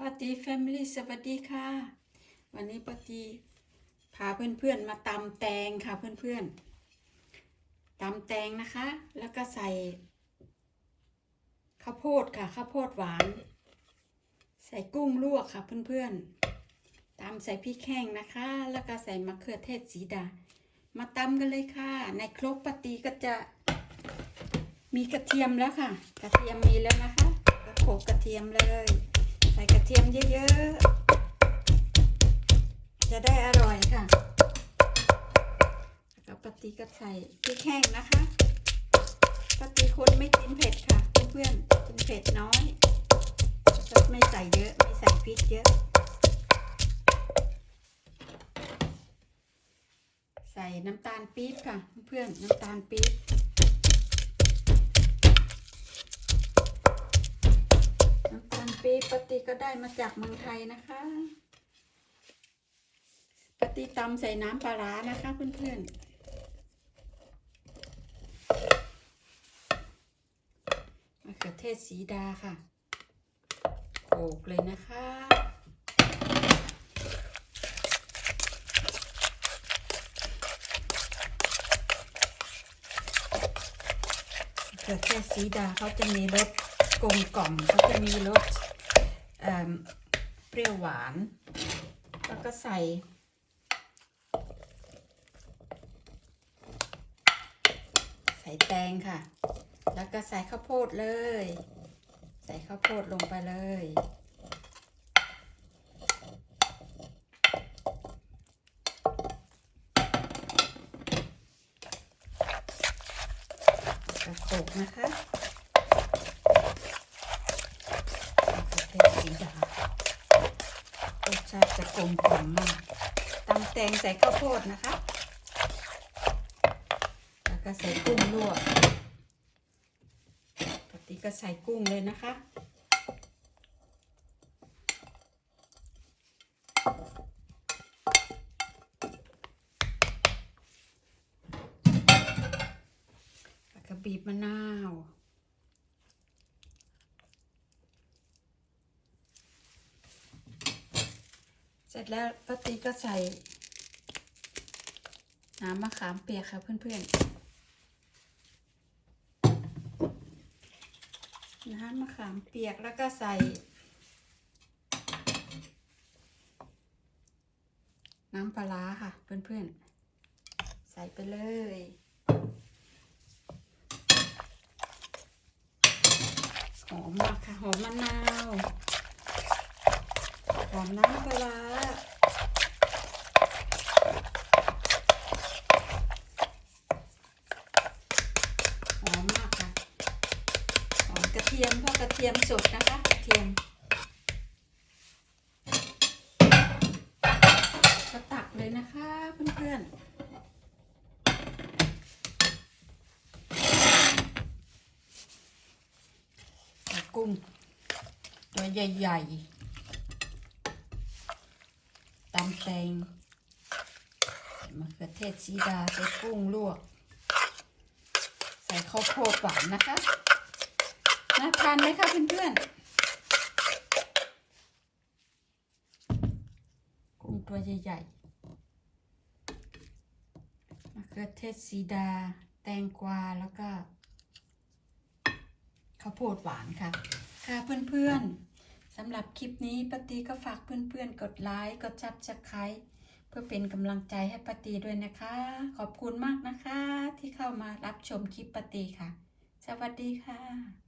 ปาตีแฟมิลี่สวัสดีค่ะ วันนี้ปาตีพาเพื่อนๆมาตำแตงค่ะเพื่อนๆตำแตงนะคะ แล้วก็ใส่ข้าวโพดค่ะข้าวโพดหวาน ใส่กุ้งลวกค่ะเพื่อนๆตำใส่พริกแห้งนะคะ แล้วก็ใส่มะเขือเทศสีดา มาตำกันเลยค่ะ ในครกปาตีก็จะมีกระเทียมแล้วค่ะ กระเทียมมีแล้วนะคะก็โขลกกระเทียมเลย ใส่กระเทียมเยอะๆ จะได้อร่อยค่ะแล้วก็ปฏิก็ใส่พริกแห้งนะคะปฏิคนไม่กินเผ็ดค่ะเพื่อนๆกินเผ็ดน้อยก็ไม่ใส่เยอะ ไม่ใส่พริกเยอะ ใส่น้ำตาลปี๊บค่ะ เพื่อนๆน้ำตาลปี๊บ ลปี๊บปฏิก็ได้มาจากเมืองไทยนะคะปฏิตำใส่น้ำปลาร้านะคะเพื่อนๆมะเขือเทศสีดาค่ะโขลกเลยนะคะมะเขือเทศสีดาเขาจะมีรสกลมกล่อมเขาจะมีรส เเปรี้ยวหวาน แล้วก็ใส่ ใส่แตงค่ะ แล้วก็ใส่ข้าวโพดเลย ใส่ข้าวโพดลงไปเลยกระโขกนะคะประเภทสีดารสชาติจะ กลมกล่อมมากตำแตงใส่ข้าวโพดนะคะ แล้วก็ใส่กุ้งลวกปกติก็ใส่กุ้งเลยนะคะแล้วก็บีบมะนาว ร็จแล้วป้าตีก็ใส่ น้ำมะขามเปียกค่ะเพื่อนๆ น้ำมะขามเปียกแล้วก็ใส่ น้ำปลาค่ะเพื่อนๆ ใส่ไปเลยหอมมากค่ะหอมมะนาว อมน้ำปลาหอมมากค่ะหอมกระเทียมเพราะกระเทียมสดนะคะกระเทียมก็ตักเลยนะคะเพื่อนๆกุ้งตัวใหญ่ ๆ ตำแตงใส่มะเขือเทศชีดาใส่กุ้งลวก ใส่ข้าวโพดหวานนะคะ น่าทานไหมคะเพื่อนๆ กุ้งตัวใหญ่ๆมะเขือเทศสีดา แตงกวาแล้วก็ข้าวโพดหวานค่ะ ค่ะเพื่อนๆ สำหรับคลิปนี้ปาตีก็ฝากเพื่อนๆ กดไลค์ กดจับจะไครเพื่อเป็นกำลังใจให้ปาตีด้วยนะคะ ขอบคุณมากนะคะ ที่เข้ามารับชมคลิปปาตีค่ะ สวัสดีค่ะ